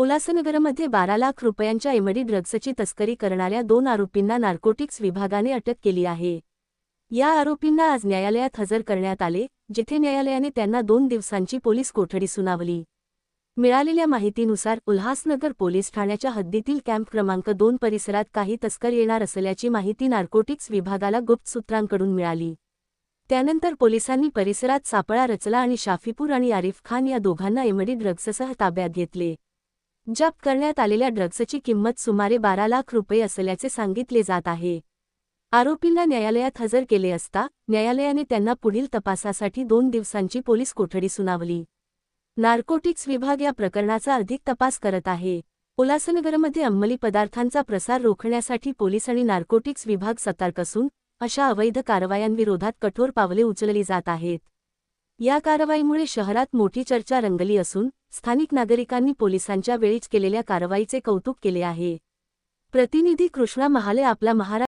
उल्हासनगरमध्ये बारा लाख रुपयांच्या एमडी ड्रग्सची तस्करी करणाऱ्या दोन आरोपींना नार्कोटिक्स विभागाने अटक केली आहे. या आरोपींना आज न्यायालयात हजर करण्यात आले जिथे न्यायालयाने त्यांना दोन दिवसांची पोलीस कोठडी सुनावली. मिळालेल्या माहितीनुसार उल्हासनगर पोलीस ठाण्याच्या हद्दीतील कॅम्प क्रमांक दोन परिसरात काही तस्कर येणार असल्याची माहिती नार्कोटिक्स विभागाला गुप्त सूत्रांकडून मिळाली. त्यानंतर पोलिसांनी परिसरात सापळा रचला आणि शाफीपूर आणि आरिफ खान या दोघांना एमडी ड्रग्ससह ताब्यात घेतले. जप्त करण्यात आलेल्या ड्रग्सची किंमत सुमारे बारा लाख रुपये असल्याचे सांगितले जात आहे. आरोपींना न्यायालयात हजर केले असता न्यायालयाने त्यांना पुढील तपासासाठी दोन दिवसांची पोलीस कोठडी सुनावली. नार्कोटिक्स विभाग या प्रकरणाचा अधिक तपास करत आहे. उल्हासनगरमध्ये अंमली पदार्थांचा प्रसार रोखण्यासाठी पोलीस आणि नार्कोटिक्स विभाग सतर्क असून अशा अवैध कारवायांविरोधात कठोर पावले उचलली जात आहेत. या कारवाईमुळे शहरात मोठी चर्चा रंगली असून स्थानिक नागरिकांनी पोलिसांच्या वेळीच केलेल्या कारवाईचे कौतुक केले आहे. प्रतिनिधी कृष्णा महाले आपला महाराष्ट्र